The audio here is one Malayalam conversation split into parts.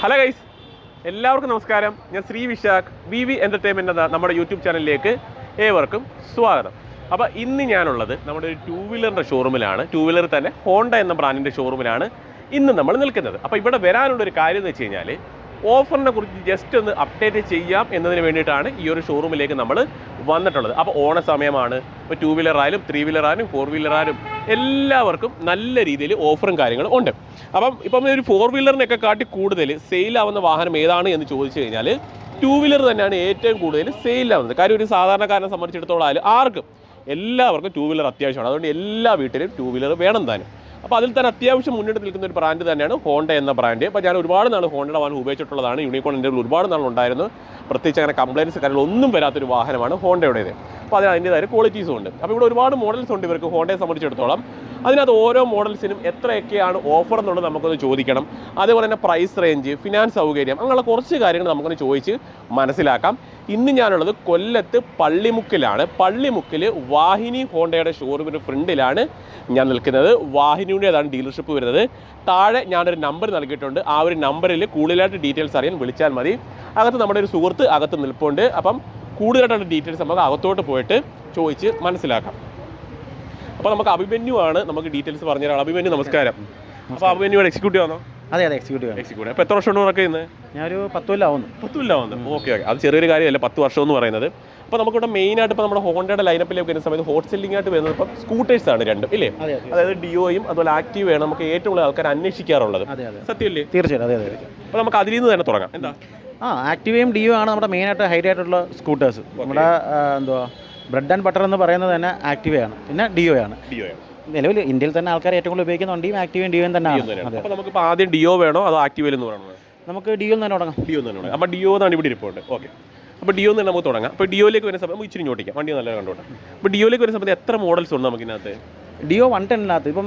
ഹലോ ഗൈസ് എല്ലാവർക്കും നമസ്കാരം. ഞാൻ Shri Vishakh V V entertainment എന്ന നമ്മുടെ യൂട്യൂബ് ചാനലിലേക്ക് ഏവർക്കും സ്വാഗതം. അപ്പോൾ ഇന്ന് ഞാനുള്ളത് നമ്മുടെ ഒരു ടൂ വീലറിന്റെ ഷോറൂമിലാണ് ടൂ വീലർ തന്നെ ഹോണ്ട എന്ന ബ്രാൻഡിന്റെ ഷോറൂമിലാണ് ഇന്ന് നമ്മൾ നിൽക്കുന്നത്. അപ്പോൾ ഇവിടെ വരാനുള്ളൊരു കാര്യം എന്ന് വെച്ച് കഴിഞ്ഞാൽ ഓഫറിനെ കുറിച്ച് ജസ്റ്റ് ഒന്ന് അപ്ഡേറ്റ് ചെയ്യാം എന്നതിന് വേണ്ടിയിട്ടാണ് ഈ ഒരു ഷോറൂമിലേക്ക് നമ്മൾ വന്നിട്ടുള്ളത്. അപ്പോൾ ഓണ സമയമാണ്. ഇപ്പോൾ ടു വീലർ ആയാലും ത്രീ വീലർ ആയാലും ഫോർ വീലർ ആയാലും എല്ലാവർക്കും നല്ല രീതിയിൽ ഓഫറും കാര്യങ്ങളും ഉണ്ട്. അപ്പം ഇപ്പം ഒരു ഫോർ വീലറിനൊക്കെ കാട്ടി കൂടുതൽ സെയിലാവുന്ന വാഹനം ഏതാണ് എന്ന് ചോദിച്ചു കഴിഞ്ഞാൽ ടു വീലർ തന്നെയാണ് ഏറ്റവും കൂടുതൽ സെയിലാവുന്നത് കാര്യം ഒരു സാധാരണക്കാരനെ സംബന്ധിച്ചിടത്തോളം ആർക്കും എല്ലാവർക്കും ടു വീലർ അത്യാവശ്യമാണ്. അതുകൊണ്ട് എല്ലാ വീട്ടിലും ടു വീലർ വേണം താനും. അപ്പോൾ അതിൽ തന്നെ അത്യാവശ്യം മുന്നിട്ട് നിൽക്കുന്ന ഒരു ബ്രാൻഡ് തന്നെയാണ് ഹോണ്ട എന്ന ബ്രാൻഡ് അപ്പോൾ ഞാൻ ഒരുപാട് നാൾ ഹോണ്ടയുടെ വാഹനം ഉപയോഗിച്ചിട്ടുള്ളതാണ്. യൂണിക്കോൺ എന്റെ ഒരുപാട് നാൾ ഉണ്ടായിരുന്നു. പ്രത്യേകിച്ച് അങ്ങനെ കംപ്ലയിൻസ് കാര്യങ്ങളൊന്നും വരാത്തൊരു വാഹനമാണ് ഹോണ്ടയുടേത് അപ്പോൾ അതിന് അതിന്റെതായ ക്വാളിറ്റീസും ഉണ്ട്. അപ്പോൾ ഇവിടെ ഒരുപാട് മോഡൽസ് ഉണ്ട് ഇവർക്ക് ഹോണ്ടയെ സംബന്ധിച്ചിടത്തോളം. അതിനകത്ത് ഓരോ മോഡൽസിനും എത്രയൊക്കെയാണ് ഓഫർ എന്നുള്ളത് നമുക്കൊന്ന് ചോദിക്കണം. അതേപോലെ തന്നെ പ്രൈസ് റേഞ്ച് ഫിനാൻസ് സൗകര്യം അങ്ങനെയുള്ള കുറച്ച് കാര്യങ്ങൾ നമുക്കൊന്ന് ചോദിച്ച് മനസ്സിലാക്കാം. ഇന്ന് ഞാനുള്ളത് കൊല്ലത്ത് പള്ളിമുക്കിലാണ്. പള്ളിമുക്കിൽ വാഹിനി ഹോണ്ടയുടെ ഷോറൂമിന്റെ ഫ്രണ്ടിലാണ് ഞാൻ നിൽക്കുന്നത്. വാഹിനിയുടേതാണ് ഡീലർഷിപ്പ് വരുന്നത്? താഴെ ഞാനൊരു നമ്പർ നൽകിയിട്ടുണ്ട്. ആ ഒരു നമ്പറിൽ കൂടുതലായിട്ട് ഡീറ്റെയിൽസ് അറിയാൻ വിളിച്ചാൽ മതി. അകത്ത് നമ്മുടെ ഒരു സുഹൃത്ത് അകത്ത് നിൽപ്പുണ്ട്. അപ്പം കൂടുതലായിട്ടുള്ള ഡീറ്റെയിൽസ് നമുക്ക് അകത്തോട്ട് പോയിട്ട് ചോദിച്ച് മനസ്സിലാക്കാം. അപ്പോൾ നമുക്ക് അഭിമന്യു ആണ് നമുക്ക് ഡീറ്റെയിൽസ് പറഞ്ഞു തരാം അഭിമന്യു നമസ്കാരം. അപ്പോൾ അഭിമന്യുയുടെ എക്സിക്യൂട്ടീവ് ആണോ? അതെ അതെ എക്സിക്യൂട്ടീവ് എക്സിക്യൂട്ടീവ് അപ്പോൾ എത്ര വർഷം കൊണ്ട് വർക്ക് ചെയ്യുന്നത് ഞാനൊരു പത്ത് കൊല്ലാവുന്നു പത്ത് കൊല്ലമാവുന്നു ഓക്കെ ഓക്കെ അത് ചെറിയൊരു കാര്യമല്ല പത്ത് വർഷം എന്ന് പറയുന്നത്. അപ്പോൾ നമുക്കിവിടെ മെയിനായിട്ട് ഇപ്പോൾ നമ്മുടെ ഹോണ്ടയുടെ ലൈനപ്പിലേക്ക് വരുന്ന സമയത്ത് ഹോട്ട് സെല്ലിംഗ് ആയിട്ട് വരുന്നത് ഇപ്പം സ്കൂട്ടേഴ്സ് ആണ് രണ്ടും ഇല്ലേ? അതെ അതെ. അതായത് ഡിയോയും അതുപോലെ ആക്റ്റീവ് ആണ് നമുക്ക് ഏറ്റവും കൂടുതൽ ആൾക്കാർ അന്വേഷിക്കാറുള്ളത്. സത്യമല്ലേ? തീർച്ചയായിട്ടും അതെ അതെ അപ്പോൾ നമുക്ക് അതിൽ നിന്ന് തന്നെ തുടങ്ങാം. എന്താ? ആ ആക്റ്റീവയും ഡിയോ ആണ് നമ്മുടെ മെയിൻ ആയിട്ട് ഹൈറ്റ് ആയിട്ടുള്ള സ്കൂട്ടേഴ്സ് നമ്മുടെ എന്തുവാ ബ്രെഡ് ആൻഡ് ബട്ടർ എന്ന് പറയുന്നത് തന്നെ ആക്ടിവയാണ് പിന്നെ ഡിയോ ആണ്. ഡിയോ ആണ്. നിലവിൽ ഇന്ത്യയിൽ തന്നെ ആൾക്കാർ ഏറ്റവും കൂടുതൽ ഉപയോഗിക്കുന്ന വണ്ടിയും ആക്ടിവയും ഡിയോയും തന്നെയാണ്. അപ്പോൾ നമുക്ക് ആദ്യം ഡിയോ വേണോ? അതോ ആക്റ്റീവിൽ എന്ന് പറയണോ നമുക്ക് ഡിയോ തന്നെ തുടങ്ങാം. ഡിയോ തന്നെ തുടങ്ങാം. അപ്പോൾ ഡിയോ എന്നാണ് ഇവിടെ റിപ്പോർട്ട് ഓക്കെ അപ്പോൾ ഡിയോ തന്നെ നമുക്ക് തുടങ്ങാം. അപ്പോൾ ഡിയോയിലേക്ക് വരുന്ന സമയത്ത് നമുക്ക് ഇച്ചിരി ഞോട്ടിക്കാം വണ്ടി നല്ല കണ്ടോട്ടെ. അപ്പോൾ ഡിയോയിലേക്ക് വരുന്ന സമയത്ത് എത്ര മോഡൽസ് ഉണ്ട് നമുക്ക് ഇതിനകത്ത് ഡിയോ വൺ ടെന്നിനകത്ത് ഇപ്പം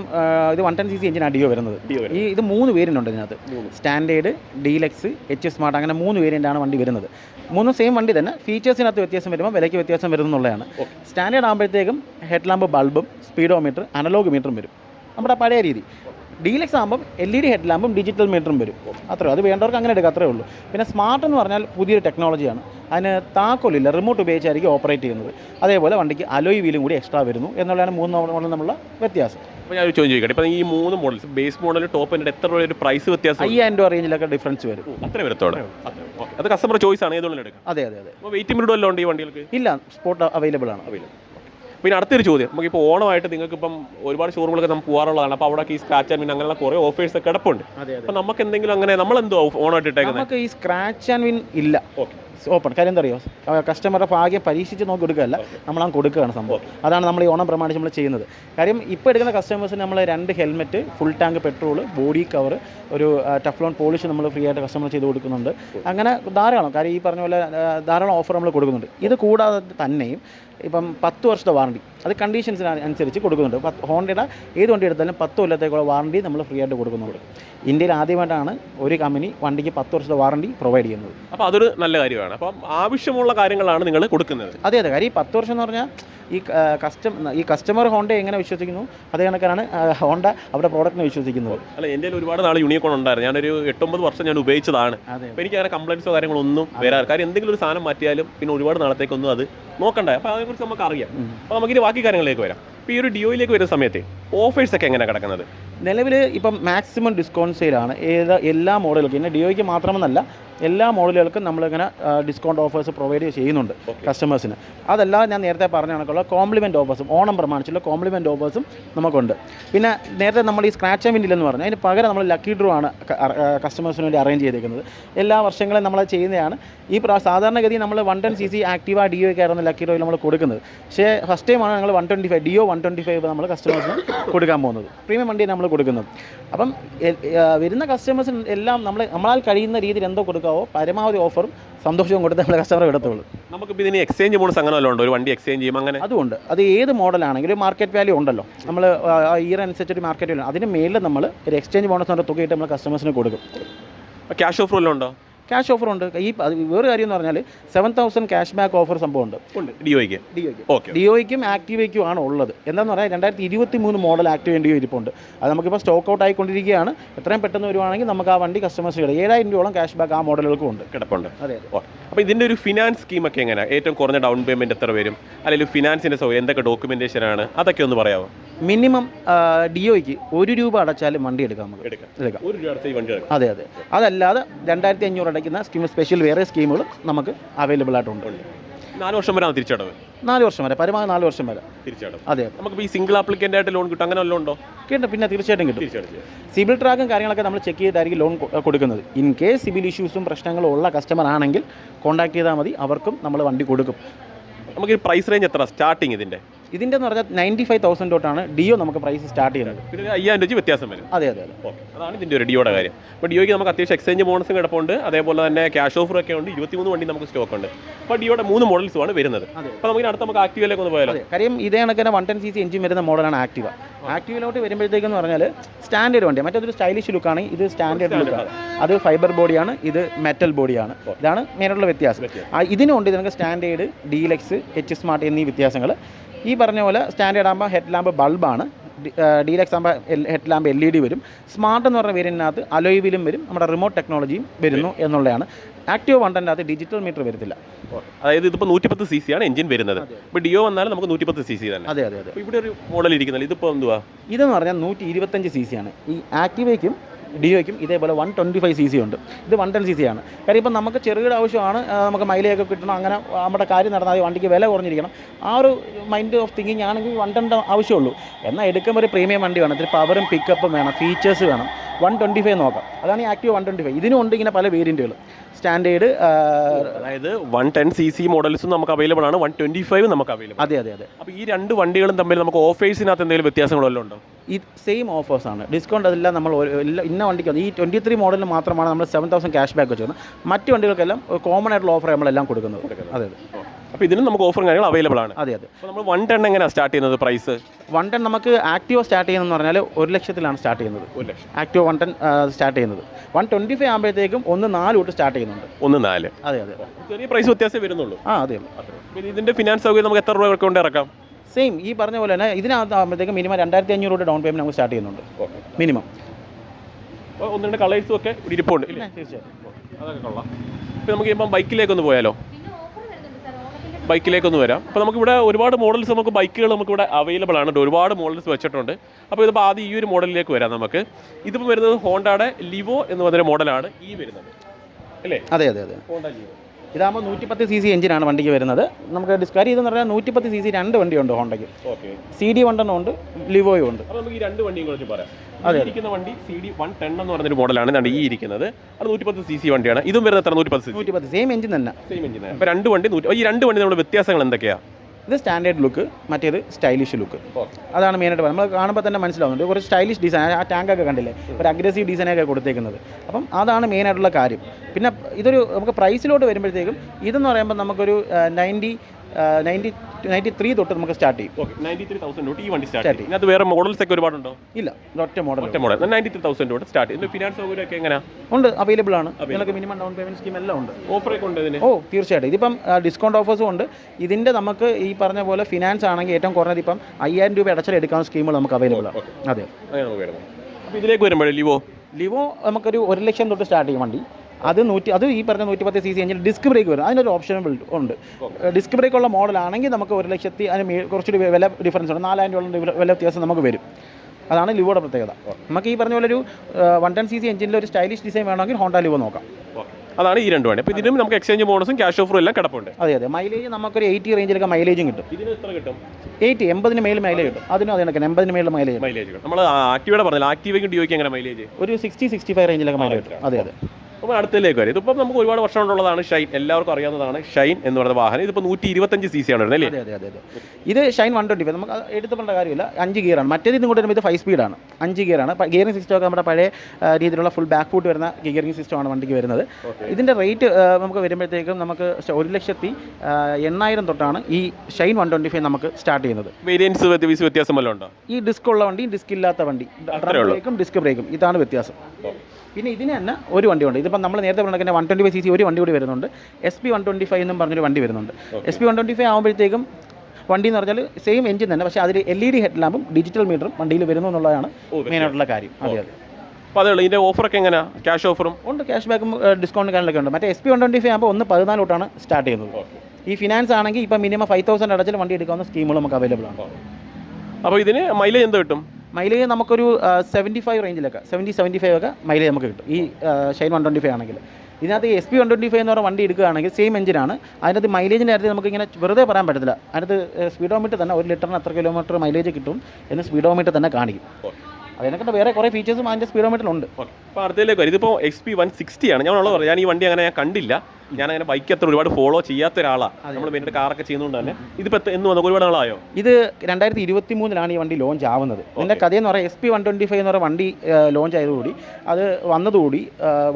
ഇത് വൺ ടെൻ സി സി എഞ്ചിനാണ് ഡിയോ വരുന്നത്. ഈ ഇത് മൂന്ന് വേരിയന്റ് ഉണ്ട് ഇതിനകത്ത്. സ്റ്റാൻഡേർഡ് ഡീലക്സ് എച്ച് സ്മാർട്ട് അങ്ങനെ മൂന്ന് വേരിയന്റ് ആണ് വണ്ടി വരുന്നത്. മൂന്നും സെയിം വണ്ടി തന്നെ ഫീച്ചേഴ്സിനകത്ത് വ്യത്യാസം വരുമ്പോൾ വിലയ്ക്ക് വ്യത്യാസം വരുന്നുള്ളതാണ് എന്നുള്ളതാണ്. സ്റ്റാൻഡേർഡ് ആകുമ്പോഴത്തേക്കും ഹെഡ് ലാമ്പ് ബൾബും സ്പീഡോമീറ്റർ അനലോഗ് മീറ്ററും വരും. നമ്മുടെ പഴയ രീതി. ഡീലക്സ് ആകുമ്പം എൽ ഇ ഡി ഹെഡ് ലാമ്പും ഡിജിറ്റൽ മീറ്ററും വരും. അത്രേ അത് വേണ്ടവർക്ക് അങ്ങനെ എടുക്കാം അത്രേ ഉള്ളൂ. പിന്നെ സ്മാർട്ട് എന്ന് പറഞ്ഞാൽ പുതിയൊരു ടെക്നോളജിയാണ് അതിന് താക്കോലില്ല റിമോട്ട് ഉപയോഗിച്ചായിരിക്കും ഓപ്പറേറ്റ് ചെയ്യുന്നത്. അതേപോലെ വണ്ടിക്ക് അലോയ് വീലും കൂടി എക്സ്ട്രാ വരുന്നു എന്നുള്ളതാണ് മൂന്ന് മോഡൽ തമ്മിലുള്ള വ്യത്യാസം. അപ്പോൾ ഞാൻ ചോദിച്ചു ചോദ്യം ചോദിക്കട്ടെ. ഇപ്പോൾ ഈ മൂന്ന് മോഡൽസ് ബേസ് മോഡൽ ടോപ്പ് എന്റെ എത്ര രൂപ ഒരു പ്രൈസ് വ്യത്യാസം അയ്യായിരം രൂപ റേഞ്ചിലൊക്കെ ഡിഫറൻസ് വരും. അത്ര വരത്തോടെ അത് കസ്റ്റമർ ചോയ്സ് ആണ് ഏതുകൊണ്ട് എടുക്കാം. അതെ അതെ അതെ. അപ്പോൾ വെയിറ്റിംഗ് പീരീഡ് വല്ലതും ഉണ്ട് ഈ വണ്ടികൾക്ക്? ഇല്ല സ്പോട്ട് അവൈലബിൾ ആണ്. അവൈലബിൾ പിന്നെ അടുത്തൊരു ചോദ്യം. നമുക്കിപ്പോൾ ഓണമായിട്ട് നിങ്ങൾക്ക് ഇപ്പം ഒരുപാട് ഷോറൂമുകളൊക്കെ നമുക്ക് പോകാറുള്ളതാണ്. അപ്പോൾ അവിടെ ഈ സ്ക്രാച്ച് ആൻഡ് വിൻ അങ്ങനെയുള്ള കുറേ ഓഫേഴ്സ് ഒക്കെ കിടപ്പുണ്ട്. അപ്പോൾ നമുക്ക് എന്തെങ്കിലും അങ്ങനെ നമ്മൾ എന്തോ ഓണമായിട്ട് ഇട്ടേക്കുന്നത്? നമുക്ക് ഈ സ്ക്രാച്ച് ആൻഡ് വിൻ ഇല്ല. ഓക്കെ. ഓപ്പൺ കാര്യം എന്താ അറിയോ? കസ്റ്റമറുടെ ഭാഗ്യം പരീക്ഷിച്ച് നോക്കി കൊടുക്കുകയല്ല. നമ്മൾ ആ കൊടുക്കുകയാണ് സംഭവം. അതാണ് നമ്മൾ ഈ ഓണം പ്രമാണിച്ച് നമ്മൾ ചെയ്യുന്നത്. കാര്യം ഇപ്പോൾ എടുക്കുന്ന കസ്റ്റമേഴ്സിന് നമ്മൾ രണ്ട് helmet full tank petrol body cover ഒരു ടഫ്ലോൺ പോളിഷ് നമ്മൾ ഫ്രീ ആയിട്ട് കസ്റ്റമർ ചെയ്ത് കൊടുക്കുന്നുണ്ട്. അങ്ങനെ ധാരാളം. കാര്യം ഈ പറഞ്ഞ പോലെ ധാരാളം ഓഫർ നമ്മൾ കൊടുക്കുന്നുണ്ട്. ഇത് കൂടാതെ തന്നെയും ഇപ്പം പത്ത് വർഷത്തെ വാറണ്ടി അത് കണ്ടീഷൻസിന് അനുസരിച്ച് കൊടുക്കുന്നുണ്ട്. പത്ത് ഹോണ്ടയുടെ ഏത് വണ്ടി എടുത്താലും പത്ത് കൊല്ലത്തേക്കുള്ള വാറണ്ടി നമ്മൾ ഫ്രീ ആയിട്ട് കൊടുക്കുന്നുണ്ട്. ഇന്ത്യയിൽ ആദ്യമായിട്ടാണ് ഒരു കമ്പനി വണ്ടിക്ക് പത്ത് വർഷത്തെ വാറണ്ടി പ്രൊവൈഡ് ചെയ്യുന്നത്. അപ്പോൾ അതൊരു നല്ല കാര്യമാണ്. അപ്പം ആവശ്യമുള്ള കാര്യങ്ങളാണ് നിങ്ങൾ കൊടുക്കുന്നത്. അതെ അതെ. കാര്യം ഈ പത്ത് വർഷം എന്ന് പറഞ്ഞാൽ ഈ കസ്റ്റം ഈ കസ്റ്റമർ ഹോണ്ട എങ്ങനെ വിശ്വസിക്കുന്നു? അതേ കണക്കാണ് ഹോണ്ട അവരുടെ പ്രോഡക്റ്റിനെ വിശ്വസിക്കുന്നത്. അല്ല എന്റെ ഒരുപാട് നാൾ യൂണിക്കോൺ ഉണ്ടായിരുന്നു. ഞാനൊരു എട്ടൊമ്പത് വർഷം ഞാൻ ഉപയോഗിച്ചതാണ്. അപ്പോൾ എനിക്ക് അങ്ങനെ കംപ്ലയിൻസോ കാര്യങ്ങളൊന്നും വരാറ് കാര്യം എന്തെങ്കിലും ഒരു സാധനം മാറ്റിയാലും പിന്നെ ഒരുപാട് നാളത്തേക്കൊന്നും അത് നോക്കണ്ടേ. അപ്പോൾ അതിനെക്കുറിച്ച് നമുക്ക് അറിയാം അപ്പോൾ നമുക്കിനി ബാക്കി കാര്യങ്ങളിലേക്ക് വരാം. ഇപ്പോൾ ഈ ഒരു ഡിയോയിലേക്ക് വരുന്ന സമയത്ത് ഓഫേഴ്സ് ഒക്കെ എങ്ങനെയാണ് കിടക്കുന്നത്? നിലവിൽ ഇപ്പം മാക്സിമം ഡിസ്കൗണ്ട് സെയിലാണ് ഏത് എല്ലാ മോഡലുകൾക്കും പിന്നെ ഡിയോയ്ക്ക് മാത്രമെന്നല്ല എല്ലാ മോഡലുകൾക്കും നമ്മളിങ്ങനെ ഡിസ്കൗണ്ട് ഓഫേഴ്സ് പ്രൊവൈഡ് ചെയ്യുന്നുണ്ട് കസ്റ്റമേഴ്സിന് അതല്ലാതെ ഞാൻ നേരത്തെ പറഞ്ഞ കണക്കുള്ള കോംപ്ലിമെന്റ് ഓഫേഴ്സും ഓണം പ്രമാണിച്ചുള്ള കോംപ്ലിമെന്റ് ഓഫേഴ്സും നമുക്കുണ്ട്. പിന്നെ നേരത്തെ നമ്മൾ ഈ സ്ക്രാച്ച് ആൻഡ് വിൻഡിലെന്ന് പറഞ്ഞു. അതിന് പകരം നമ്മൾ ലക്കി ഡ്രോ ആണ് കസ്റ്റമേഴ്സിന് വേണ്ടി അറേഞ്ച് ചെയ്തിരിക്കുന്നത് എല്ലാ വർഷങ്ങളും നമ്മൾ ചെയ്യുന്നതാണ്. ഈ സാധാരണഗതി നമ്മൾ one ten C C Activa Dio ഒക്കെ ആയിരുന്നു ലക്കി ഡ്രോയിൽ നമ്മൾ കൊടുക്കുന്നത്. പക്ഷേ ഫസ്റ്റ് ടൈമാണ് ഞങ്ങൾ one twenty five Dio one twenty five നമ്മൾ കസ്റ്റമേഴ്സിന് കൊടുക്കാൻ പോകുന്നത്. പ്രീമിയം വണ്ടി നമ്മൾ കൊടുക്കുന്നത്. അപ്പം വരുന്ന കസ്റ്റമേഴ്സിന് എല്ലാം നമ്മൾ നമ്മളാൽ കഴിയുന്ന രീതിയിൽ എന്തോ കൊടുക്കാവോ പരമാവധി ഓഫറും സന്തോഷവും കൊടുത്ത് നമ്മൾ കസ്റ്റമർ എടുത്തുള്ളൂ നമുക്കിപ്പോൾ ഇതിന് എക്സ്ചേഞ്ച് ബോണസ് അങ്ങനെ ഉണ്ടോ? ഒരു വണ്ടി എക്സ്ചേഞ്ച് ചെയ്യുമ്പോൾ അങ്ങനെ? അതുകൊണ്ട് അത് ഏത് മോഡലാണെങ്കിലും മാർക്കറ്റ് വാല്യൂ ഉണ്ടല്ലോ. നമ്മൾ ഇയർ അനുസരിച്ച് ഒരു മാർക്കറ്റ് വാല്യൂ അതിന് മേലിൽ നമ്മൾ ഒരു എക്സ്ചേഞ്ച് ബോണസ് തുകയിട്ട് നമ്മൾ കസ്റ്റമേഴ്സിന് കൊടുക്കും. ക്യാഷ് ഓഫർ വല്ലതും ഉണ്ടോ? ക്യാഷ് ഓഫർ ഉണ്ട്. ഈ വേറെ കാര്യം എന്ന് പറഞ്ഞാൽ seven thousand cash back offer സംഭവം ഉണ്ട് ഡിഒയ്ക്ക് ഡിഒയ്ക്കും ഓക്കെ ഡിയോയ്ക്കും ആക്റ്റീവയ്ക്കും ആണ് ഉള്ളത് എന്താണെന്ന് പറഞ്ഞാൽ രണ്ടായിരത്തി ഇരുപത്തി മൂന്ന് മോഡൽ ആക്റ്റീവ് ചെയ്യേണ്ടി ഇരിപ്പുണ്ട് അത് നമുക്കിപ്പോൾ സ്റ്റോക്ക് ഔട്ട് ആയിക്കൊണ്ടിരിക്കുകയാണ്. എത്രയും പെട്ടെന്ന് വരുവാണെങ്കിൽ നമുക്ക് ആ വണ്ടി കസ്റ്റമേഴ്സ് കിട്ടും. ഏഴായിരം രൂപയോളം ക്യാഷ് ബാക്ക് ആ മോഡലുകൾക്കും ഉണ്ട് കിടപ്പുണ്ട്. അതെ അപ്പോൾ ഇതിന്റെ ഒരു ഫിനാൻസ് സ്കീമൊക്കെ എങ്ങനെയാണ് ഏറ്റവും കുറഞ്ഞ ഡൗൺ പേയ്മെന്റ് എത്ര വരും? അല്ലെങ്കിൽ ഫിനാൻസിന്റെ സൗകര്യം എന്തൊക്കെ ഡോക്യുമെന്റേഷൻ ആണ്? അതൊക്കെ ഒന്ന് പറയാമോ മിനിമം ഡിഒയ്ക്ക് ഒരു രൂപ അടച്ചാലും വണ്ടി എടുക്കാം നമുക്ക്. എടുക്കാം. ഒരു രൂപ വണ്ടി എടുക്കാം. അതെ അതെ. അതല്ലാതെ രണ്ടായിരത്തി അഞ്ഞൂറ് അടയ്ക്കുന്ന സ്കീം സ്പെഷ്യൽ വേറെ സ്കീമുകൾ നമുക്ക് അവൈലബിൾ ആയിട്ടുണ്ട്. നാല് വർഷം വരെ തിരിച്ചടവ്. നാല് വർഷം വരെ പരമാവധി നാല് വർഷം വരെ. തിരിച്ചടവ്. അതെ നമുക്ക് ഈ സിംഗിൾ ആപ്ലിക്കന്റ് ആയിട്ട് ലോൺ കിട്ടും. അങ്ങനെ വല്ലതും ഉണ്ടോ? കിട്ടും പിന്നെ തീർച്ചയായിട്ടും കിട്ടും. സിബിൽ ട്രാക്കും കാര്യങ്ങളൊക്കെ നമ്മൾ ചെക്ക് ചെയ്തായിരിക്കും ലോൺ കൊടുക്കുന്നത്. ഇൻ കേസ് സിബിൽ ഇഷ്യൂസും പ്രശ്നങ്ങളും ഉള്ള കസ്റ്റമർ ആണെങ്കിൽ കോൺടാക്ട് ചെയ്താൽ മതി. അവർക്കും നമ്മൾ വണ്ടി കൊടുക്കും. നമുക്ക് പ്രൈസ് റേഞ്ച് എത്ര സ്റ്റാർട്ടിങ് ഇതിന്റെ ഇതിന്റെ എന്ന് പറഞ്ഞാൽ നയന്റി ഫൈവ് തൗസൻഡ് തൊട്ടാണ് ഡിയോ നമുക്ക് പ്രൈസ് സ്റ്റാർട്ട് ചെയ്യുന്നത്. പിന്നെ ഒരു അയ്യായിരം രൂപ വ്യത്യാസം വരും. അതെ അതെ അതെ. ഓക്കെ അതാണ് ഇതിന്റെ ഒരു ഡിയോയുടെ കാര്യം. അപ്പോൾ ഡിയോയ്ക്ക് നമുക്ക് അത്യാവശ്യം എക്സ്ചേഞ്ച് ബോണസും കിടപ്പുണ്ട്. അതേപോലെ തന്നെ ക്യാഷ് ഓഫർ ഒക്കെ ഉണ്ട്. ഇരുപത്തിമൂന്ന് വണ്ടി നമുക്ക് സ്റ്റോക്ക് ഉണ്ട്. അപ്പോൾ ഡിയോയുടെ മൂന്ന് മോഡൽസുമാണ് വരുന്നത്. അപ്പോൾ നമുക്ക് അടുത്ത് നമുക്ക് ആക്റ്റീവിലേക്ക് ഒന്ന് പോയാലോ? കാര്യം ഇതേ കണക്കിന് one ten C C engine വരുന്ന മോഡലാണ് ആക്റ്റീവ ആക്റ്റീവിലോട്ട് വരുമ്പോഴത്തേക്കെന്ന് പറഞ്ഞാൽ സ്റ്റാൻഡേർഡ് വണ്ടി മറ്റൊരു സ്റ്റൈലിഷ് ലുക്കാണ് ഇത് സ്റ്റാൻഡേർഡ് ലുക്കാണ് അത് ഫൈബർ ബോഡിയാണ് ഇത് മെറ്റൽ ബോഡിയാണ് ഇതാണ് മെയിനായിട്ടുള്ള വ്യത്യാസം. ഇതിനുണ്ട് ഇതിനൊക്കെ സ്റ്റാൻഡേർഡ് ഡീലക്സ് എച്ച് സ്മാർട്ട് എന്നീ വ്യത്യാസങ്ങൾ ഈ പറഞ്ഞ പോലെ സ്റ്റാൻഡേർഡ് ആകുമ്പോൾ ഹെഡ് ലാമ്പ് ബൾബാണ് ഡീലക്സ് ആകുമ്പോൾ head lamp L E D വരും. സ്മാർട്ട് എന്ന് പറഞ്ഞ വേരിയന്റിനകത്ത് അലോയിവിലും വരും. നമ്മുടെ റിമോട്ട് ടെക്നോളജിയും വരുന്നു എന്നുള്ളതാണ്. ആക്റ്റീവ് വണ്ടന്റെ അകത്ത് ഡിജിറ്റൽ മീറ്റർ വരത്തില്ല. അതായത് ഇതിപ്പോൾ നൂറ്റിപ്പത്ത് സി സി ആണ് എഞ്ചിൻ വരുന്നത്. ഇപ്പോൾ ഡിയോ വന്നാലും നമുക്ക് നൂറ്റിപ്പത്ത് സി സി തന്നെ. അതെ അതെ അതെ. ഇവിടെ ഒരു മോഡൽ ഇരിക്കുന്നില്ല ഇതിപ്പോൾ എന്തുവാ? ഇതെന്ന് പറഞ്ഞാൽ നൂറ്റി ഇരുപത്തഞ്ച് സി സി ആണ്. ഈ ആക്റ്റീവയ്ക്കും ഡിയോയ്ക്കും ഇതേപോലെ one twenty five C C ഉണ്ട്. ഇത് വൺ ടെൻ സി സി ആണ്. കാര്യം ഇപ്പം നമുക്ക് ചെറുകിട ആവശ്യമാണ്. നമുക്ക് മൈലേജൊക്കെ കിട്ടണം. അങ്ങനെ നമ്മുടെ കാര്യം നടന്നാൽ മതി, വണ്ടിക്ക് വില കുറഞ്ഞിരിക്കണം. ആ ഒരു മൈൻഡ് ഓഫ് തിങ്കിങ് ആണെങ്കിൽ വൺ ടെന്റെ ആവശ്യമുള്ളൂ. എന്നാൽ എടുക്കുമ്പോൾ ഒരു പ്രീമിയം വണ്ടി വേണം. ഇത്തിരി പവറും പിക്കപ്പും വേണം. ഫീച്ചേഴ്സ് വേണം. വൺ ട്വന്റി ഫൈവ് നോക്കാം. അതാണ് ഈ ആക്റ്റീവ് വൺ ട്വന്റി ഫൈവ് ഇതിനും ഉണ്ട് ഇങ്ങനെ പല വേരിയന്റുകൾ സ്റ്റാൻഡേർഡ് അതായത് വൺ ടെൻ സി സി മോഡൽസും നമുക്ക് അവൈലബിൾ ആണ്. വൺ ട്വന്റി ഫൈവ് നമുക്ക് അവൈലബിൾ അതെ അതെ അതെ. അപ്പോൾ ഈ രണ്ട് വണ്ടികളും തമ്മിൽ നമുക്ക് ഓഫേഴ്സിനകത്ത് എന്തെങ്കിലും വ്യത്യാസങ്ങളോ ഉണ്ടോ? ഈ സെയിം ഓഫേഴ്സാണ് ഡിസ്കൗണ്ട് അതെല്ലാം നമ്മൾ ഇന്ന വണ്ടിക്ക് ഈ ട്വന്റി ത്രീ മോഡലിന് മാത്രമാണ് നമ്മൾ സെവൻ തൗസൻഡ് ക്യാഷ് ബാക്ക് വെച്ചത് മറ്റ് വണ്ടികൾക്കെല്ലാം കോമൺ ആയിട്ടുള്ള ഓഫർ നമ്മളെല്ലാം കൊടുക്കുന്നത്. അതെ അതെ. അപ്പോൾ ഇതിനും നമുക്ക് ഓഫറും കാര്യങ്ങൾ അവൈലബിൾ ആണ്. അതെ അതെ. നമ്മൾ വൺ ടെൻ എങ്ങനെയാണ് സ്റ്റാർട്ട് ചെയ്യുന്നത് പ്രൈസ് വൺ ടെൻ നമുക്ക് ആക്റ്റീവ് സ്റ്റാർട്ട് ചെയ്യുന്നതെന്ന് പറഞ്ഞാൽ ഒരു ലക്ഷത്തിലാണ് സ്റ്റാർട്ട് ചെയ്യുന്നത്. ആക്റ്റീവ് വൺ ടെൻ സ്റ്റാർട്ട് ചെയ്യുന്നത്. വൺ ട്വന്റി ഫൈവ് ആകുമ്പോഴത്തേക്കും ഒന്ന് നാല് തൊട്ട് സ്റ്റാർട്ട് ചെയ്യുന്നുണ്ട്. ഒന്ന് നാല്. അതെ അതെ. ചെറിയ പ്രൈസ് വ്യത്യാസമേ വരുന്നുള്ളൂ. ആ അതെ പിന്നെ ഇതിന്റെ ഫിനാൻസ് സൗകര്യം നമുക്ക് എത്ര രൂപ കൊണ്ട് ഇറക്കാം? സെയിം ഈ പറഞ്ഞ പോലെ തന്നെ ഇതിനകത്ത് ആകുമ്പോഴത്തേക്കും മിനിമം രണ്ടായിരത്തി അഞ്ഞൂറ് രൂപ ഡൗൺ പേയ്മെന്റ് നമുക്ക് സ്റ്റാർട്ട് ചെയ്യുന്നുണ്ട്. ഓക്കെ മിനിമം അപ്പോൾ ഒന്ന് രണ്ട് കളേഴ്സും ഒക്കെ ഇവിടെ ഇരിപ്പുണ്ട് തീർച്ചയായിട്ടും. അതൊക്കെ കൊള്ളാം. ഇപ്പം നമുക്ക് ഇപ്പം ബൈക്കിലേക്കൊന്ന് പോയാലോ? ബൈക്കിലേക്കൊന്ന് വരാം. അപ്പോൾ നമുക്കിവിടെ ഒരുപാട് മോഡൽസ് നമുക്ക് ബൈക്കുകൾ നമുക്കിവിടെ അവൈലബിൾ ആണ്. ഒരുപാട് മോഡൽസ് വെച്ചിട്ടുണ്ട്. അപ്പോൾ ഇതിപ്പോൾ ആദ്യം ഈ ഒരു മോഡലിലേക്ക് വരാം നമുക്ക്. ഇതിപ്പോൾ വരുന്നത് ഹോണ്ടയുടെ ലിവോ എന്ന് പറഞ്ഞൊരു മോഡലാണ് ഈ വരുന്നത്. അല്ലേ അതെ അതെ അതെ. ഹോണ്ട ലിവോ ഇതാകുമ്പോൾ നൂറ്റിപ്പത്ത് സി സി എഞ്ചിനാണ് വണ്ടിക്ക് വരുന്നത്. നമുക്ക് ഡിസ്കവർ ചെയ്തെന്ന് പറഞ്ഞാൽ നൂറ്റിപ്പത്ത് സി സി രണ്ട് വണ്ടിയുണ്ട് ഹോണ്ടയ്ക്ക്. ഓക്കെ. സി ഡി വണ്ടെണ്ണം ഉണ്ട് ലിവോയും ഉണ്ട്. നമുക്ക് ഈ രണ്ട് വണ്ടിയും കുറിച്ച് പറയാം. അതെ. ഇരിക്കുന്ന വണ്ടി സി ഡി വൺ ടെൻ എന്ന് പറഞ്ഞൊരു മോഡലാണ്. ഈ ഇരിക്കുന്നത്. അത് നൂറ്റിപ്പത്ത് സി സി വണ്ടിയാണ്. ഇതും വരുന്നത് എത്ര? നൂറ്റിപ്പത്ത് നൂറ്റിപ്പത്ത് സെയിം എഞ്ചിൻ തന്നെ. സെയിം എഞ്ചിൻ അപ്പോൾ രണ്ട് വണ്ടി ഈ രണ്ട് വണ്ടി നമ്മുടെ വ്യത്യാസങ്ങൾ എന്തൊക്കെയാണ് ഇത് സ്റ്റാൻഡേർഡ് ലുക്ക് മറ്റേത് സ്റ്റൈലിഷ് ലുക്ക് അതാണ് മെയിനായിട്ട് നമ്മൾ കാണുമ്പോൾ തന്നെ മനസ്സിലാവുന്നുണ്ട് കുറച്ച് സ്റ്റൈലിഷ് ഡിസൈൻ ആ ടാങ്കൊക്കെ കണ്ടില്ലേ? ഒരു അഗ്രസീവ് ഡിസൈനൊക്കെ കൊടുത്തേക്കുന്നത്. അപ്പം അതാണ് മെയിനായിട്ടുള്ള കാര്യം. പിന്നെ ഇതൊരു നമുക്ക് പ്രൈസിലോട്ട് വരുമ്പോഴത്തേക്കും ഇതെന്ന് പറയുമ്പോൾ നമുക്കൊരു നയന്റി നയന്റി നയന്റി ത്രീ തൊട്ട് നമുക്ക് സ്റ്റാർട്ട് ചെയ്യും. ഓക്കെ നയന്റി ത്രീ തൗസൻഡ് തൊട്ട് ഈ വണ്ടി സ്റ്റാർട്ട് ചെയ്യും. ഇതിനകത്ത് വേറെ മോഡൽസ് ഒക്കെ ഒരുപാടുണ്ടോ? ഇല്ല ഒറ്റ മോഡൽ ഒറ്റ മോഡൽ നയന്റി ത്രീ തൗസൻഡ് തൊട്ട് സ്റ്റാർട്ട് ചെയ്യും. ഫിനാൻസ് സൗകര്യം ഒക്കെ എങ്ങനെ ഉണ്ട് അവൈലബിൾ ആണ്. നിങ്ങൾക്ക് മിനിമം ഡൗൺ പേയ്മെന്റ് സ്കീം എല്ലാം ഉണ്ട്. ഓഫറൊക്കെ ഉണ്ട് ഇതിന്? ഓ തീർച്ചയായിട്ടും. ഇതിപ്പം ഡിസ്കൗണ്ട് ഓഫേഴ്സും ഉണ്ട്. ഇതിന്റെ നമുക്ക് ഈ പറഞ്ഞ പോലെ ഫിനാൻസ് ആണെങ്കിൽ ഏറ്റവും കുറഞ്ഞത് ഇപ്പം അയ്യായിരം രൂപ അടച്ചാൽ എടുക്കാവുന്ന സ്കീമുകൾ നമുക്ക് അവൈലബിൾ ആണ്. അതെ. ഇതിലേക്ക് വരുമ്പോൾ ലിവോ ലിവോ നമുക്കൊരു ഒരു ലക്ഷം തൊട്ട് സ്റ്റാർട്ട് ചെയ്യും വണ്ടി. അത് നൂറ്റി അത് ഈ പറഞ്ഞ നൂറ്റി പത്ത് C C engine disc brake വരും. അതിനൊരു ഓപ്ഷൻ ഉണ്ട്. ഡിസ്ക് ബ്രേക്ക് ഉള്ള മോഡലാണെങ്കിൽ നമുക്ക് ഒരു ലക്ഷത്തി അതിന് കുറച്ചൊരു കുറച്ചുകൂടി വില ഡിഫറൻസ് ഉണ്ട്. നാലായിരം രൂപ വില വ്യത്യാസം നമുക്ക് വരും. അതാണ് ലിവോയുടെ പ്രത്യേകത. നമുക്ക് ഈ പറഞ്ഞ പോലെ ഒരു വൺ ടെൻ സി സി എഞ്ചിനിൽ ഒരു സ്റ്റൈലിഷ് ഡിസൈൻ വേണമെങ്കിൽ ഹോണ്ട ലിവോ നോക്കാം. അതാണ് ഈ രണ്ട് വേണ്ടി അപ്പോൾ ഇതിനും നമുക്ക് എക്സ്ചേഞ്ച് ബോണസും ക്യാഷ് ഓഫറും എല്ലാം കിടപ്പുണ്ട്. അതെ അതെ. മൈലേജ് നമുക്കൊരു എയ്റ്റി റേഞ്ചിലൊക്കെ മൈലേജും കിട്ടും. ഇതിന് എത്ര കിട്ടും? എയ്റ്റി എൺപതിന് മേൽ മൈലേജ് കിട്ടും. അതിനും അത് കണക്കാണ് എൺപതിന് മേൽ മൈലേജ് മൈലേജ് നമ്മൾ ആക്റ്റീവയുടെ പറഞ്ഞില്ല? ആക്റ്റീവയ്ക്കും ഡിയോയ്ക്ക് എങ്ങനെ മൈലേജ് ഒരു സിക്സ്റ്റി സിക്സ്റ്റി ഫൈവ് റേഞ്ചിലൊക്കെ മൈലേജ് കിട്ടും. അതെ അതെ. അപ്പോൾ അടുത്തതിലേക്ക് വരും. ഇതിപ്പോൾ നമുക്ക് ഒരുപാട് വർഷം കൊണ്ടുള്ളതാണ് ഷൈൻ. എല്ലാവർക്കും അറിയാവുന്നതാണ് ഷൈൻ എന്ന് പറയുന്ന വാഹനം. ഇതിപ്പോൾ നൂറ്റി ഇരുപത്തഞ്ച് സി സി ആണ് വരുന്നത് അല്ലേ? അതെ അതെ അതെ ഇത് ഷൈൻ വൺ ട്വന്റി ഫൈവ്. നമുക്ക് എടുത്തു പറയേണ്ട കാര്യമില്ല. അഞ്ച് ഗിയറാണ് മറ്റേത് ഇതും കൂടെ വരുമ്പോൾ ഇത് ഫൈവ് സ്പീഡാണ് അഞ്ച് ഗിയറാണ് ഗിയറിംഗ് സിസ്റ്റം ഒക്കെ നമ്മുടെ പഴയ രീതിയിലുള്ള ഫുൾ ബാക്ക് ഫുട്ട് വരുന്ന ഗിയറിംഗ് സിസ്റ്റമാണ് വണ്ടിക്ക് വരുന്നത്. ഇതിന്റെ റേറ്റ് നമുക്ക് വരുമ്പോഴത്തേക്കും നമുക്ക് ഒരു ലക്ഷത്തി എണ്ണായിരം തൊട്ടാണ് ഈ ഷൈൻ വൺ ട്വന്റി ഫൈവ് നമുക്ക് സ്റ്റാർട്ട് ചെയ്യുന്നത്. വേരിയൻസ് വ്യത്യാസം വല്ലതും ഉണ്ടോ? ഈ ഡിസ്ക് ഉള്ള വണ്ടി ഡിസ്ക് ഇല്ലാത്ത വണ്ടി. ബ്രേക്കും ഡിസ്ക് ബ്രേക്കും. ഇതാണ് വ്യത്യാസം. പിന്നെ ഇതിന് തന്നെ ഒരു വണ്ടിയുണ്ട്. ഇതിപ്പോൾ നമ്മൾ നേരത്തെ പറഞ്ഞ one twenty five C C ഒരു വണ്ടി കൂടി വരുന്നുണ്ട്. S P one twenty five എന്നും പറഞ്ഞൊരു വണ്ടി വരുന്നുണ്ട്. S P one twenty five ആകുമ്പോഴത്തേക്കും വണ്ടി എന്ന് പറഞ്ഞാൽ സെയിം എഞ്ചിൻ തന്നെ. പക്ഷേ അതിൽ എൽ ഇ ഡി ഹെഡ് ലാമ്പും ഡിജിറ്റൽ മീറ്ററും വണ്ടിയിൽ വരുന്നു എന്നുള്ളതാണ് മെയിൻ ആയിട്ടുള്ള കാര്യം. അതെ അതെ. അപ്പോൾ അതേ ഇതിന്റെ ഓഫറൊക്കെ എങ്ങനെയാണ് ക്യാഷ് ഓഫറും ഉണ്ട്. ക്യാഷ് ബാക്കും ഡിസ്കൗണ്ട് കാര്യങ്ങളൊക്കെ ഉണ്ട്. മറ്റേ S P one twenty five ആകുമ്പോൾ ഒന്ന് പതിനാല് തൊട്ടാണ് സ്റ്റാർട്ട് ചെയ്യുന്നത്. ഈ ഫിനാൻസ് ആണെങ്കിൽ ഇപ്പോൾ മിനിമം ഫൈവ് തൗസൻഡ് അടച്ചാൽ വണ്ടി എടുക്കാവുന്ന സ്കീമുകൾ നമുക്ക് അവൈലബിൾ ആണ്. അപ്പോൾ ഇതിന് മൈലേജ് എന്ത് കിട്ടും? മൈലേജ് നമുക്കൊരു സെവന്റി ഫൈവ് റേഞ്ചിലൊക്കെ സെവന്റി സെവന്റി ഫൈവ് ഒക്കെ മൈലേജ് നമുക്ക് കിട്ടും. ഈ ഷൈൻ വൺ ട്വന്റി ഫൈവ് ആണെങ്കിൽ. ഇതിനകത്ത് S P one twenty five എന്ന് പറഞ്ഞ വണ്ടി എടുക്കുകയാണെങ്കിൽ സെയിം എഞ്ചിനാണ് അതിനകത്ത് മൈലേജിന്റെ കാര്യത്തിൽ നമുക്ക് ഇങ്ങനെ വെറുതെ പറയാൻ പറ്റത്തില്ല. അതിനകത്ത് സ്പീഡോമീറ്റർ തന്നെ ഒരു ലിറ്ററിന് എത്ര കിലോമീറ്റർ മൈലേജ് കിട്ടും എന്ന് സ്പീഡോമീറ്റർ തന്നെ കാണിക്കും. അതിനെക്കൊണ്ട് വേറെ കുറേ ഫീച്ചേഴ്സും അതിന്റെ സ്പീഡോമീറ്ററിലുണ്ട് അപ്പോൾ അടുത്തേക്ക് ഇതിപ്പോൾ എക്സ് പി വൺ സിക്സ്റ്റി ആണ്. ഞാൻ ഉള്ളത് പറയാം ഞാൻ ഈ വണ്ടി അങ്ങനെ ഞാൻ കണ്ടില്ല. ഞാൻ അങ്ങനെ ബൈക്ക് അത്ര ഒരുപാട് ഫോളോ ചെയ്യാത്ത ഒരാളാണ് നമ്മൾ വേണ്ടിയിട്ട് കാറൊക്കെ ചെയ്യുന്നതുകൊണ്ട് തന്നെ. ഇതിപ്പോൾ എന്ന് വന്നു ഒരുപാട് നാളായോ ഇത് രണ്ടായിരത്തി ഇരുപത്തി മൂന്നിലാണ് ഈ വണ്ടി ലോഞ്ച് ആവുന്നത്. ഇതിന്റെ കഥയെന്ന് പറയാം S P one twenty five എന്ന് പറയുന്ന വണ്ടി ലോഞ്ച് ആയതുകൂടി അത് വന്നതുകൂടി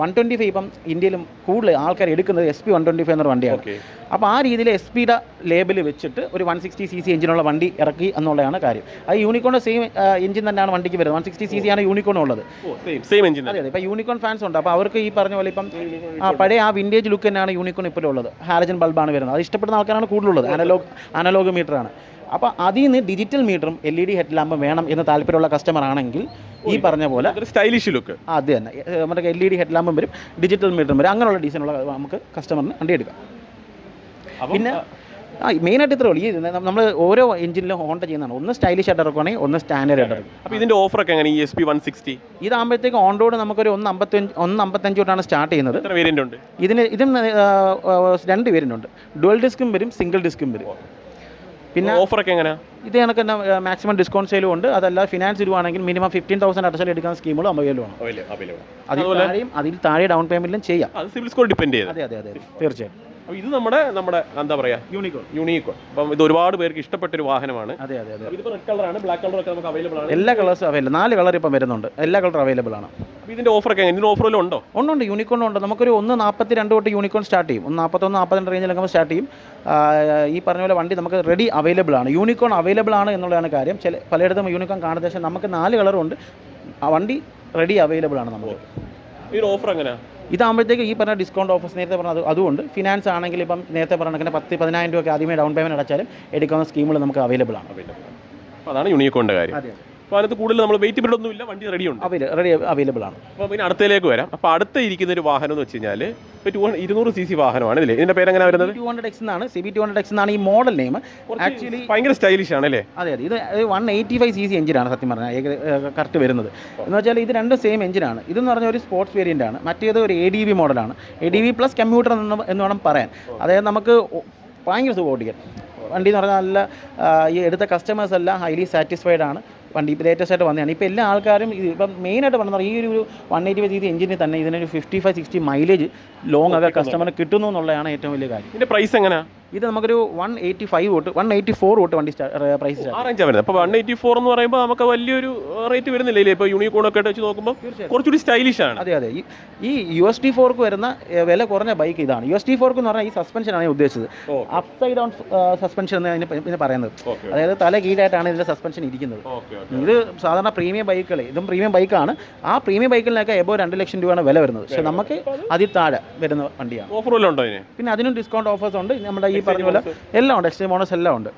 വൺ ട്വന്റി ഫൈവ് ഇപ്പം ഇന്ത്യയിലും കൂടുതൽ ആൾക്കാർ എടുക്കുന്നത് S P one twenty five എന്നൊരു വണ്ടിയാണ്. അപ്പോൾ ആ രീതിയിൽ എസ് പിയുടെ ലേബിൾ വെച്ചിട്ട് ഒരു വൺ സിക്സ്റ്റി സി സി എഞ്ചിനുള്ള വണ്ടി ഇറക്കി എന്നുള്ളതാണ് കാര്യം. അത് യൂണിക്കോണിന്റെ സെയിം എഞ്ചിൻ തന്നെയാണ് വണ്ടിക്ക് വരുന്നത്. വൺ സിക്സ്റ്റി സി സി ആണ് യൂണിക്കോൺ ഉള്ളത്. സെയിം സെയിം എഞ്ചിൻ അതെ അതെ. ഇപ്പോൾ യൂണിക്കോൺ ഫാൻസ് ഉണ്ട്. അപ്പോൾ അവർക്ക് ഈ പറഞ്ഞ പോലെ ഇപ്പം ആ പഴയ ആ വിന്റേജ് ലുക്ക് തന്നെയാണ് യൂണിക്കോൺ ഇപ്പോഴും ഉള്ളത്. ഹാലജൻ ബൾബാണ് വരുന്നത്. അത് ഇഷ്ടപ്പെടുന്ന ആൾക്കാരാണ് കൂടുതലുള്ളത്. അനലോഗ് അനലോഗ് മീറ്ററാണ് അപ്പോൾ അതിൽ നിന്ന് ഡിജിറ്റൽ മീറ്ററും എൽ ഇ ഡി ഹെഡ് ലാമ്പും വേണം എന്ന് താല്പര്യമുള്ള കസ്റ്റമർ ആണെങ്കിൽ ഈ പറഞ്ഞ പോലെ സ്റ്റൈലിഷ് ലുക്ക് അത് തന്നെ. നമ്മുടെ എൽ ഇ ഡി ഹെഡ് ലാമ്പും വരും. ഡിജിറ്റൽ മീറ്ററും വരും. അങ്ങനെയുള്ള ഡിസൈനുള്ള നമുക്ക് കസ്റ്റമറിന് വണ്ടി എടുക്കാം. പിന്നെ ആ മെയിനായിട്ട് ഇത്രേ ഉള്ളൂ. ഈ നമ്മൾ ഓരോ എഞ്ചിനിലും ഹോണ്ട ചെയ്യുന്നതാണ്. ഒന്ന് സ്റ്റൈലിഷ് ആയിട്ട് ഇറക്കുവാണെങ്കിൽ ഒന്ന് സ്റ്റാൻഡേർഡ് ആയിട്ട് ഇറക്കും. അപ്പോൾ ഇതിന്റെ ഓഫറൊക്കെ എങ്ങനെ ഈ എസ് പി വൺ സിക്സ്റ്റി ഇതാകുമ്പോഴത്തേക്ക് ഓൺ റോഡ് നമുക്കൊരു ഒന്ന് അമ്പത്തഞ്ച് ഒന്ന് അമ്പത്തഞ്ച് തൊട്ടാണ് സ്റ്റാർട്ട് ചെയ്യുന്നത്. വേരിയന്റ് ഉണ്ട്? ഇതിന് ഇതും രണ്ട് വേരിയന്റ് ഉണ്ട്. ഡുവൽ ഡിസ്കും വരും സിംഗിൾ ഡിസ്കും വരും. പിന്നെ ഓഫറൊക്കെ എങ്ങനെയാ? ഇത് കണക്ക് തന്നെ മാക്സിമം ഡിസ്കൗണ്ട് സെയിലും ഉണ്ട്. അതല്ല ഫിനാൻസ് ഇടുവാണെങ്കിൽ മിനിമം ഫിഫ്റ്റീൻ തൗസൻഡ് അടച്ചാൽ എടുക്കുന്ന സ്കീമുകളും അവൈലബിൾ അതിൽ താഴെയും അതിൽ താഴെ ഡൗൺ പേയ്മെന്റിലും ചെയ്യാം. അത് സിവിൽ സ്കോർ ഡിപ്പെൻഡ് ചെയ്യും അതെ അതെ അതെ തീർച്ചയായും അപ്പോൾ ഇത് നമ്മുടെ നമ്മുടെ എന്താ പറയാ? യൂണിക്കോൺ യൂണിക്കോൺ അപ്പം ഇത് ഒരുപാട് പേർക്ക് ഇഷ്ടപ്പെട്ട ഒരു വാഹനമാണ്. അതെ അതെ അതെ. ഇതിപ്പോൾ റെഡ് കളറാണ് ബ്ലാക്ക് കളറൊക്കെ നമുക്ക് അവൈലബിൾ ആണ്. എല്ലാ കളേഴ്സും അവൈലബിൾ നാല് കളർ ഇപ്പം വരുന്നുണ്ട്. എല്ലാ കളർ അവൈലബിൾ ആണ്. ഇതിന്റെ ഓഫർ ഒക്കെ ഇതിന്റെ വല്ലതും ഉണ്ടോ? ഉണ്ടുണ്ട് യൂണിക്കോൺ ഉണ്ട്. നമുക്കൊരു ഒന്ന് നാൽപ്പത്തി രണ്ട് തൊട്ട് യൂണിക്കോൺ സ്റ്റാർട്ട് ചെയ്യും. ഒന്ന് നാൽപ്പത്തൊന്ന് നാൽപ്പത്തിരണ്ട് റേഞ്ചിലൊക്കെ സ്റ്റാർട്ട് ചെയ്യും. ഈ പറഞ്ഞ പോലെ വണ്ടി നമുക്ക് റെഡി അവൈലബിൾ ആണ്. യൂണിക്കോൺ അവൈലബിൾ ആണ് എന്നുള്ളതാണ് കാര്യം. ചില പലയിടത്തും യൂണിക്കോൺ കാണുന്ന ശേഷം നമുക്ക് നാല് കളറും ഉണ്ട്. ആ വണ്ടി റെഡി അവൈലബിൾ ആണ് നമുക്ക്. ഈ ഓഫർ എങ്ങനെയാ? ഇതാകുമ്പോഴത്തേക്ക് ഈ പറഞ്ഞ ഡിസ്കൗണ്ട് ഓഫേഴ്സ് നേരത്തെ പറഞ്ഞത് അതുകൊണ്ട് ഫിനാൻസ് ആണെങ്കിൽ ഇപ്പം നേരത്തെ പറഞ്ഞ കണക്കിന് പത്ത് പതിനായിരം രൂപ ആദ്യമേ ഡൗൺ പേയ്മെന്റ് അടച്ചാലും എടുക്കുന്ന സ്കീമുകൾ നമുക്ക് അവൈലബിൾ ആണ്. അതാണ് യൂണിക്കോണിന്റെ കാര്യം. അതെ. അപ്പോൾ അതിനകത്ത് കൂടുതൽ നമ്മൾ വെയിറ്റ് പീരീഡ് ഒന്നും ഇല്ല വണ്ടി റെഡി ഉണ്ട്. റെഡി അവൈലബിൾ ആണ്. അപ്പോൾ പിന്നെ അടുത്തയിലേക്ക് വരാം. അപ്പോൾ അടുത്ത ഇരിക്കുന്ന ഒരു വാഹനം എന്ന് വെച്ച് കഴിഞ്ഞാൽ ഇപ്പോൾ ടു ഇരുന്നൂറ് സി സി വാഹനമാണ് ഇതില്ലേ ഇതിന്റെ പേരെങ്ങനെ വരുന്നത്? ടു ഹൺഡ്രഡ് എക്സ് എന്നാണ്. C B two hundred X എന്നാണ് ഈ മോഡൽ നെയിം ആക്ച്വലി ഭയങ്കര സ്റ്റൈലിഷ് ആണ് അല്ലേ? അതെ അതെ. ഇത് one eighty five C C എഞ്ചിനാണ് സത്യം പറഞ്ഞാൽ. കറക്റ്റ് വരുന്നത്. എന്ന് വെച്ചാൽ ഇത് രണ്ടും സെയിം എഞ്ചിനാണ് ഇതെന്ന് പറഞ്ഞ ഒരു സ്പോർട്സ് വേരിയന്റ് ആണ്. മറ്റേത് ഒരു എ ഡി വി മോഡലാണ് A D V plus computer എന്ന് വേണം പറയാൻ. അതായത് നമുക്ക് ഭയങ്കര സുഖം ഓടിക്കാൻ. വണ്ടി എന്ന് പറഞ്ഞാൽ നല്ല ഈ എടുത്ത കസ്റ്റമേഴ്സ് എല്ലാം ഹൈലി സാറ്റിസ്ഫൈഡ് ആണ്. വണ്ടി ഇപ്പോൾ ലേറ്റസ്റ്റ് ആയിട്ട് വന്നതാണ്. ഇപ്പോൾ എല്ലാ ആൾക്കാരും ഇത് ഇപ്പം മെയിനായിട്ട് പറഞ്ഞാൽ ഈ ഒരു വൺ എയ്റ്റി ഫൈവ് ജി എഞ്ചിന് തന്നെ ഇതിനൊരു fifty five sixty mileage long ഒക്കെ കസ്റ്റമറിന് കിട്ടുന്നു എന്നുള്ളതാണ് ഏറ്റവും വലിയ കാര്യം. ഇതിന്റെ പ്രൈസ് എങ്ങനെയാ ഇത് നമുക്കൊരു വൺ എയ്റ്റി ഫൈവ് തൊട്ട് വൺ എയ്റ്റി ഫോർ തൊട്ട് വണ്ടി പ്രൈസ് ആ റേഞ്ചാണ് വരുന്നത്. അപ്പോൾ വൺ എയ്റ്റി ഫോർ എന്ന് പറയുമ്പോൾ നമുക്ക് വലിയൊരു റേറ്റ് വരുന്നില്ല ഇപ്പൊ ഇപ്പോൾ യൂണിക്കോണൊക്കെ ആയിട്ട് വെച്ച് നോക്കുമ്പോൾ കുറച്ചുകൂടി സ്റ്റൈലിഷ് ആണ്. അതെ അതെ. ഈ- യു എസ് ടി ഫോർക്ക് വരുന്ന വില കുറഞ്ഞ ബൈക്ക് ഇതാണ്. യു എസ് ടി ഫോർക്ക് എന്ന് പറഞ്ഞാൽ ഈ സസ്പെൻഷനാണ് ഞാൻ ഉദ്ദേശിച്ചത്. അപ് സൈഡ് ഡൗൺ സസ്പെൻഷൻ എന്ന് അതിന് പ- പറയുന്നത്. അതായത് തല കീഴായിട്ടാണ് ഇതിന്റെ സസ്പെൻഷൻ ഇരിക്കുന്നത്. ഇത് സാധാരണ പ്രീമിയം ബൈക്കുകൾ ഇതും പ്രീമിയം ബൈക്കാണ് ആ പ്രീമിയം ബൈക്കിനൊക്കെ എബോ രണ്ട് ലക്ഷം രൂപയാണ് വില വരുന്നത്. പക്ഷെ നമുക്ക് അതിൽ താഴെ വരുന്ന വണ്ടിയാണ്. പിന്നെ അതിനും ഡിസ്കൗണ്ട് ഓഫേഴ്സ് ഉണ്ട്. നമ്മുടെ ഈ പറഞ്ഞ പോലെ എല്ലാം ഉണ്ട്. എക്സ്ചേഞ്ച് മോഡൽസ് എല്ലാം ഉണ്ട്.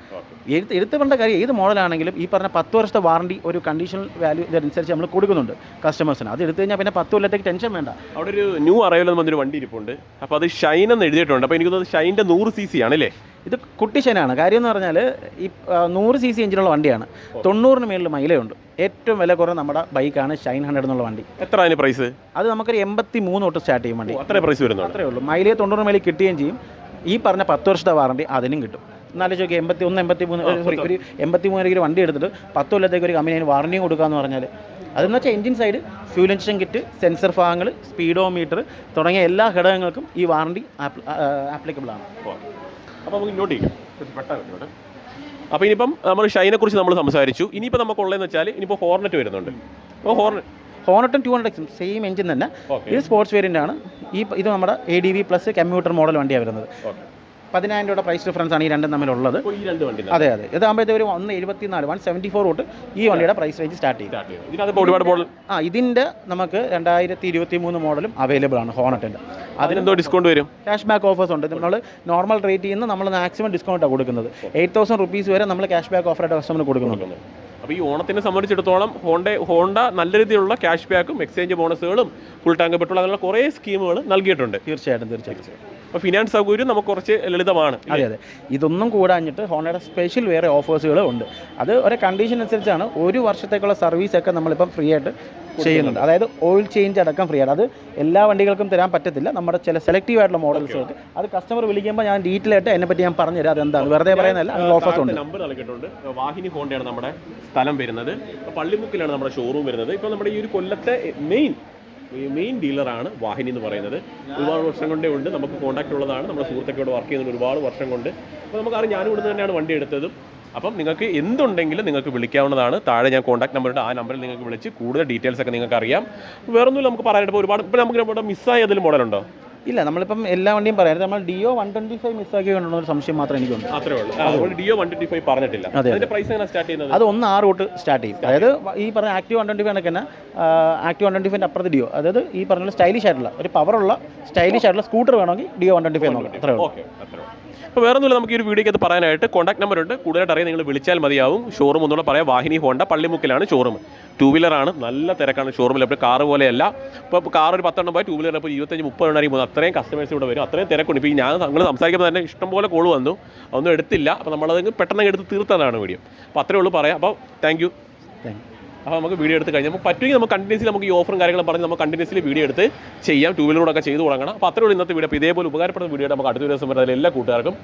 എടുത്ത് എടുത്ത് പറഞ്ഞ കാര്യം ഏത് മോഡലാണെങ്കിലും ഈ പറഞ്ഞ പത്ത് വർഷത്തെ വാറണ്ടി ഒരു കണ്ടീഷണൽ വാല്യൂ ഇതനുസരിച്ച് നമ്മൾ കൊടുക്കുന്നുണ്ട് കസ്റ്റമേഴ്സിന് അത് എടുത്തു കഴിഞ്ഞാൽ പിന്നെ പത്ത് കൊല്ലത്തേക്ക് ടെൻഷൻ വേണ്ട. അവിടെ ഒരു ന്യൂ അറൈവൽ എന്ന് പറഞ്ഞൊരു വണ്ടി ഇരിപ്പുണ്ട്. അപ്പോൾ അത് ഷൈൻ എന്ന് എഴുതിയിട്ടുണ്ട്. അപ്പോൾ എനിക്ക് തോന്നുന്നത് ഷൈന്റെ നൂറ് സി സി ആണല്ലേ ഇത് കുട്ടി ഷൈനാണ് കാര്യം എന്ന് പറഞ്ഞാൽ ഈ നൂറ് സി സി എഞ്ചിനുള്ള വണ്ടിയാണ്. തൊണ്ണൂറിന് മേളിൽ മൈലയുണ്ട്. ഏറ്റവും വില കുറവ് നമ്മുടെ ബൈക്കാണ് ഷൈൻ ഹൺഡ്രഡ് എന്നുള്ള വണ്ടി. എത്ര അതിന് പ്രൈസ് അത് നമുക്കൊരു എൺപത്തി മൂന്ന് തൊട്ട് സ്റ്റാർട്ട് ചെയ്യും വണ്ടി. അത്രേ പ്രൈസ് വരുന്നുണ്ട് അത്രേ ഉള്ളൂ. മൈലേജ് തൊണ്ണൂറ് മേളിൽ കിട്ടുകയും ചെയ്യും. ഈ പറഞ്ഞ പത്ത് വർഷത്തെ വാറണ്ടി അതിനും കിട്ടും. എന്നാലും ചോദിക്കുക എൺപത്തി ഒന്ന് എൺപത്തി മൂന്ന് സോറി ഒരു എൺപത്തി മൂന്ന് രൂപ വണ്ടി എടുത്തിട്ട് പത്ത് കൊല്ലത്തേക്ക് ഒരു കമ്പനി അതിന് വാറണ്ടിയും കൊടുക്കാന്ന് പറഞ്ഞാൽ അതെന്ന് വെച്ചാൽ engine side fuel injection kit sensor ഭാഗങ്ങൾ സ്പീഡോ മീറ്റർ തുടങ്ങിയ എല്ലാ ഘടകങ്ങൾക്കും ഈ വാറണ്ടി ആപ്ലിക്കബിൾ ആണ്. അപ്പോൾ നമുക്ക് ഇങ്ങോട്ട് പെട്ടെന്ന് അപ്പോൾ ഇനിയിപ്പം നമ്മൾ ഷൈനെ കുറിച്ച് നമ്മൾ സംസാരിച്ചു ഇനിയിപ്പോൾ നമുക്കുള്ളതെന്ന് വെച്ചാൽ ഇനിയിപ്പോൾ ഹോർണറ്റ് വരുന്നുണ്ട്. അപ്പോൾ ഹോർനെറ്റ് ഹോണറ്റും ടു ഹൺഡ്രഡ് എക്സും സെയിം എഞ്ചിൻ തന്നെ ഇത് സ്പോർട്സ് വേരിയന്റ് ആണ്. ഈ ഇത് നമ്മുടെ A D V plus computer model വണ്ടിയാണ് വരുന്നത്. പതിനായിരം രൂപയുടെ പ്രൈസ് ഡിഫറൻസ് ആണ് ഈ രണ്ടും തമ്മിലുള്ളത്. അതെ അതെ. ഇതാകുമ്പോഴത്തെ ഒരു ഒന്ന് എഴുപത്തി നാല് വൺ സെവന്റി ഫോർ തൊട്ട് ഈ വണ്ടിയുടെ പ്രൈസ് റേഞ്ച് സ്റ്റാർട്ട് ചെയ്യും. ഒരുപാട് മോഡൽ ആ ഇതിന്റെ നമുക്ക് രണ്ടായിരത്തി ഇരുപത്തി മൂന്ന് മോഡലും അവൈലബിൾ ആണ് ഹോണറ്റിന്റെ അതിനെന്തോ ഡിസ്കൗണ്ട് വരും? ക്യാഷ് ബാക്ക് ഓഫേഴ്സ് ഉണ്ട്. നമ്മൾ നോർമൽ റേറ്റിൽ നിന്ന് നമ്മൾ മാക്സിമം ഡിസ്കൗണ്ട് ആണ് കൊടുക്കുന്നത്. എയ്റ്റ് തൗസൻഡ് റുപ്പീസ് വരെ നമ്മൾ ക്യാഷ് ബാക്ക് ഓഫറായിട്ട് കസ്റ്റമർ കൊടുക്കുന്നുണ്ട്. അപ്പോൾ ഈ ഓണത്തിനെ സംബന്ധിച്ചിടത്തോളം ഹോണ്ട ഹോണ്ട നല്ല രീതിയിലുള്ള ക്യാഷ് ബാക്കും എക്സ്ചേഞ്ച് ബോണസുകളും ഫുൾ ടാങ്ക് പെട്രോൾ അങ്ങനെയുള്ള കുറേ സ്കീമുകൾ നൽകിയിട്ടുണ്ട്. തീർച്ചയായിട്ടും തീർച്ചയായിട്ടും. അപ്പോൾ ഫിനാൻസ് സൗകര്യം നമുക്ക് കുറച്ച് ലളിതമാണ്. അതെ അതെ. ഇതൊന്നും കൂടാഞ്ഞിട്ട് ഹോണ്ടയുടെ സ്പെഷ്യൽ വേറെ ഓഫേഴ്സുകളും ഉണ്ട്. അത് ഒരു കണ്ടീഷൻ അനുസരിച്ചാണ് ഒരു വർഷത്തേക്കുള്ള സർവീസൊക്കെ നമ്മളിപ്പം ഫ്രീ ആയിട്ട് ചെയ്യുന്നുണ്ട്. അതായത് ഓയിൽ ചേഞ്ച് അടക്കം ഫ്രീ ആണ്. അത് എല്ലാ വണ്ടികൾക്കും തരാൻ പറ്റത്തില്ല. നമ്മുടെ ചില സെലക്റ്റീവ് ആയിട്ടുള്ള മോഡൽസുകൾക്ക് അത് കസ്റ്റമർ വിളിക്കുമ്പോൾ ഞാൻ ഡീറ്റെയിൽ ആയിട്ട് എന്നെ പറ്റി ഞാൻ പറഞ്ഞുതരാം. അതെന്താണ്? വെറുതെ പറയുന്നതല്ല ഓഫേഴ്സ് ഉണ്ട്. നമ്പർ നൽകിയിട്ടുണ്ട് വാഹിനി ഹോണ്ടയാണ് നമ്മുടെ സ്ഥലം വരുന്നത്. പള്ളിമുക്കിലാണ് നമ്മുടെ ഷോറൂം വരുന്നത്. ഇപ്പോൾ നമ്മുടെ ഈ ഒരു കൊല്ലത്തെ മെയിൻ മെയിൻ ഡീലറാണ് വാഹിനി എന്ന് പറയുന്നത്. ഒരുപാട് വർഷം കൊണ്ടേ ഉണ്ട്. നമുക്ക് കോൺടാക്ട് ഉള്ളതാണ്. നമ്മുടെ സുഹൃത്തൊക്കെ വർക്ക് ചെയ്യുന്നത് ഒരുപാട് വർഷം കൊണ്ട്. അപ്പോൾ നമുക്കറിയാം ഞാനും ഇവിടുന്ന് തന്നെയാണ് വണ്ടി എടുത്തതും. അപ്പം നിങ്ങൾക്ക് എന്തുണ്ടെങ്കിലും നിങ്ങൾക്ക് വിളിക്കാവുന്നതാണ്. താഴെ ഞാൻ കോൺടാക്ട് നമ്പറുണ്ട് ആ നമ്പറിൽ നിങ്ങൾക്ക് വിളിച്ച് കൂടുതൽ ഡീറ്റെയിൽസ് ഒക്കെ നിങ്ങൾക്ക് അറിയാം വേറൊന്നും നമുക്ക് പറയാനായിട്ട് ഒരുപാട് ഇപ്പോൾ നമുക്ക് നമ്മുടെ മിസ്സായ ഏതെങ്കിലും മോഡലുണ്ടോ ഇല്ല നമ്മളിപ്പം എല്ലാ വണ്ടിയും പറയാം. നമ്മൾ ഡിഒ വൺ ട്വന്റി ഫൈവ് മിസ്സാക്കിയിട്ടുണ്ടോ ഒരു സംശയം മാത്രമേ എനിക്കുണ്ട്. അത്രേ ഉള്ളൂ. അതുകൊണ്ട് ഡിയോ വൺ ട്വന്റി ഫൈവ് പറഞ്ഞിട്ടില്ല. അതെ. അതിന്റെ പ്രൈസ് എങ്ങനെ സ്റ്റാർട്ട് ചെയ്യുന്നത്? അത് ഒന്ന് ആറ് തൊട്ട് സ്റ്റാർട്ട് ചെയ്യും. അതായത് ഈ പറഞ്ഞ ആക്റ്റീവ് വൺ ട്വന്റി ഫൈവ് കണക്ക് തന്നെ ആക്റ്റീവ് വൺ ട്വന്റി ഫൈവിന്റെ അപ്പുറത്ത് ഡിയോ അതായത് ഈ പറഞ്ഞ സ്റ്റൈലിഷ് ആയിട്ടുള്ള ഒരു പവറുള്ള സ്റ്റൈലിഷ് ആയിട്ടുള്ള സ്കൂട്ടർ വേണമെങ്കിൽ ഡിയോ വൺ ട്വന്റി ഫൈവ് നോക്കാം അത്രേ ഉള്ളൂ. അത്രേ. അപ്പോൾ വേറെ ഒന്നുമില്ല നമുക്ക് ഈ ഒരു വീഡിയോക്ക് അത് പറയാനായിട്ട് കോൺടാക്ട് നമ്പർ ഉണ്ട്. കൂടുതലായിട്ട് അറിയാൻ നിങ്ങൾ വിളിച്ചാൽ മതിയാവും. ഷോറൂം ഒന്നുകൂടെ പറയാം. വാഹിനി ഹോണ്ട പള്ളിമുക്കിലാണ് ഷോറൂം ടൂ വീലറാണ് നല്ല തിരക്കാണ് ഷോറൂമിൽ അപ്പോൾ കാറ് പോലെയല്ല. ഇപ്പോൾ കാർ ഒരു പത്തെണ്ണം പോയി ടൂ വീലർ ഇപ്പോൾ ഇരുപത്തഞ്ച് മുപ്പത് എണ്ണം പോകുന്നത് അത്രയും കസ്റ്റമേഴ്സ് ഇവിടെ വരും. അത്രയും തിരക്കുണ്ട് ഇപ്പോൾ ഞാൻ നിങ്ങൾ സംസാരിക്കുമ്പോൾ തന്നെ ഇഷ്ടംപോലെ കോൾ വന്നു. അതൊന്നും എടുത്തില്ല. അപ്പോൾ നമ്മളത് പെട്ടെന്ന് എടുത്ത് തീർത്തതാണ് വീഡിയോ അപ്പോൾ അത്രേ ഉള്ളൂ പറയാം. അപ്പോൾ താങ്ക് യു താങ്ക് അപ്പോൾ നമുക്ക് വീഡിയോ എടുത്ത് കഴിഞ്ഞാൽ നമുക്ക് പറ്റുമെങ്കിൽ നമുക്ക് കണ്ടിന്യൂസ്ലി നമുക്ക് ഈ ഓഫറും കാര്യങ്ങളും പറഞ്ഞ് നമുക്ക് കണ്ടിന്യൂസ്ലി വീഡിയോ എടുത്ത് ചെയ്യാം. ടൂ വീലറോടൊക്കെ ചെയ്ത് തുടങ്ങണം. അപ്പോൾ അത്രേ ഉള്ളൂ ഇന്നത്തെ വീഡിയോ അപ്പോൾ ഇതേപോലെ ഉപകാരപ്പെടുന്ന വീഡിയോ നമുക്ക് അടുത്ത ദിവസം വരുന്നതിൽ എല്ലാ കൂട്ടുകാർക്കും